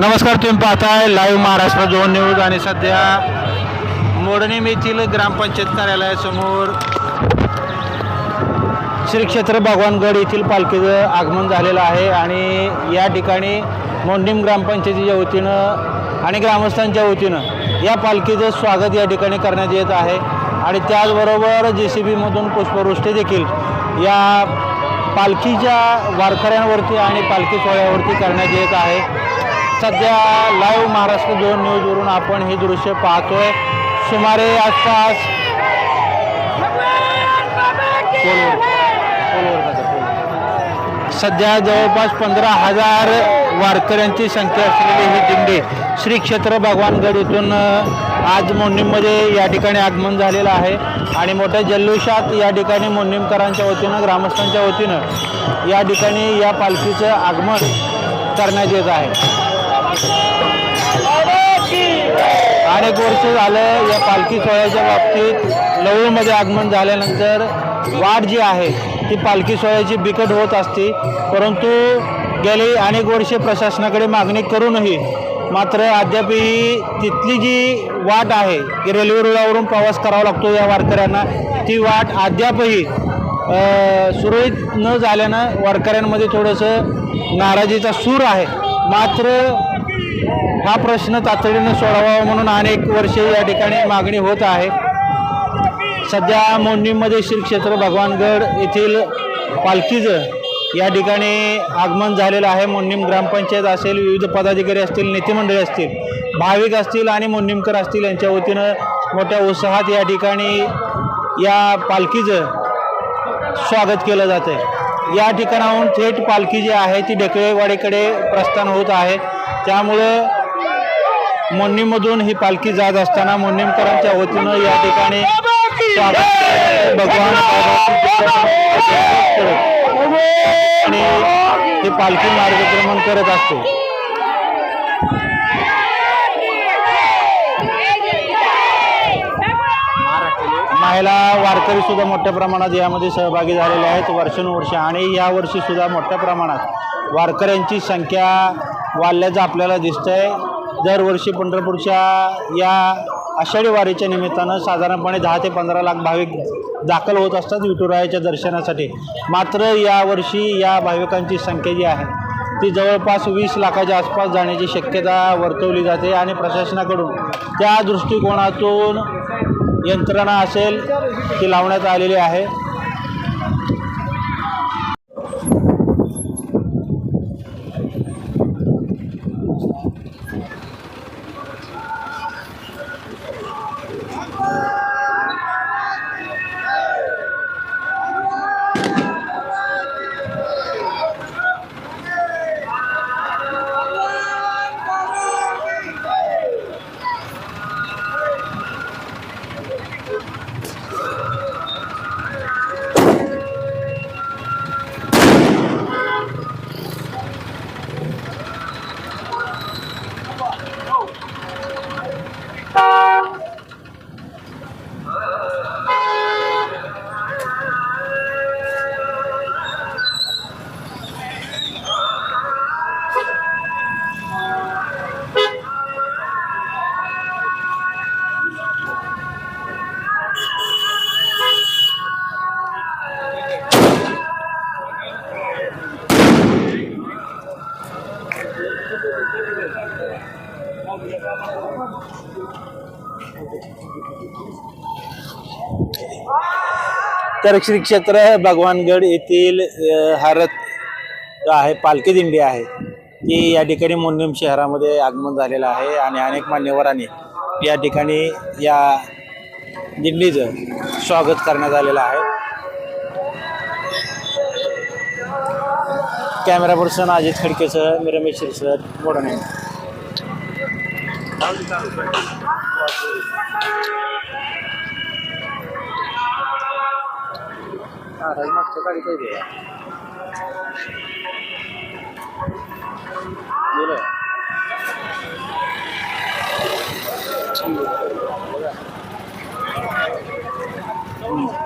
नमस्कार तुम्ही पाहताय लाईव्ह महाराष्ट्र झोन न्यूज आणि सध्या मोडणीम येथील ग्रामपंचायत कार्यालयासमोर श्री क्षेत्र भगवानगड येथील पालखीचं आगमन झालेलं आहे आणि या ठिकाणी मोडणीम ग्रामपंचायतीच्या वतीनं आणि ग्रामस्थांच्या वतीनं या पालखीचं स्वागत या ठिकाणी करण्यात येत आहे. आणि त्याचबरोबर जे सी बीमधून पुष्पवृष्टी देखील या पालखीच्या वारकऱ्यांवरती आणि पालखी सोहळ्यावरती करण्यात येत आहे. सध्या लाईव्ह महाराष्ट्र दोन न्यूजवरून आपण हे दृश्य पाहतोय. सुमारे आसपास सध्या जवळपास पंधरा हजार वारकऱ्यांची संख्या असलेली ही दिंडी श्री क्षेत्र भगवानगड इथून आज मोन्नीममध्ये या ठिकाणी आगमन झालेलं आहे. आणि मोठ्या जल्लोषात या ठिकाणी मोन्नीमकरांच्या वतीनं ग्रामस्थांच्या वतीनं या ठिकाणी या पालखीचं आगमन करण्यात येत आहे. अनेक वर्ष झालं या पालखी सोहळ्याच्या बाबतीत लवळमध्ये आगमन झाल्यानंतर वाढ जी आहे ती पालखी सोहळ्याची बिकट होत असते. परंतु गेली अनेक वर्षे प्रशासनाकडे मागणी करूनही मात्र अद्यापही तिथली जी वाट आहे की रेल्वे रुळावरून प्रवास करावा लागतो या वारकऱ्यांना ती वाट अद्यापही सुरळीत न झाल्यानं वारकऱ्यांमध्ये थोडंसं नाराजीचा सूर आहे. मात्र हा प्रश्न तातडीनं सोडावा म्हणून अनेक वर्षे या ठिकाणी मागणी होत आहे. सध्या मोडणीमध्ये श्री क्षेत्र भगवानगड येथील पालखीचं या ठिकाणी आगमन झालेलं आहे. मोडणीम ग्रामपंचायत असेल विविध पदाधिकारी असतील नेतेमंडळी असतील भाविक असतील आणि मोडणीमकर असतील यांच्या वतीनं मोठ्या उत्साहात या ठिकाणी या पालखीचं स्वागत केलं जातं आहे या ठिकाणाहून थेट पालखी जी आहे ती ढेकळेवाडीकडे प्रस्थान होत आहे. त्यामुळं मोन्नीमधून ही पालखी जात असताना मोन्नीमकरांच्या वतीनं या ठिकाणी भगवान आणि ही पालखी मार्गक्रमण करत असते. महिला वारकरी सुद्धा मोठ्या प्रमाणात यामध्ये सहभागी झालेले आहेत वर्षानुवर्ष. आणि यावर्षी सुद्धा मोठ्या प्रमाणात वारकऱ्यांची संख्या वाढल्याचं आपल्याला दिसतंय. दरवर्षी पंढरपूरच्या या आषाढी वारीच्या निमित्तानं साधारणपणे दहा ते पंधरा लाख भाविक दाखल होत असतात विठुरायाच्या दर्शनासाठी. मात्र यावर्षी या भाविकांची संख्या जी आहे ती जवळपास वीस लाखाच्या आसपास जाण्याची शक्यता वर्तवली जाते आणि प्रशासनाकडून त्या दृष्टिकोनातून यंत्रणा असेल ती लावण्यात आलेली आहे. तर श्री क्षेत्र भगवानगड येथील अ, हा रथ जो आहे पालखी दिंडी आहे ती या ठिकाणी मोन्नीम शहरामध्ये आगमन झालेलं आहे आणि अनेक मान्यवरांनी या ठिकाणी या दिंडीचं स्वागत करण्यात आलेलं आहे. कॅमेरा पर्सन अजित खडकेसह मी रमेश शिरसर मोडणे ただいま手借りてるよ。うん。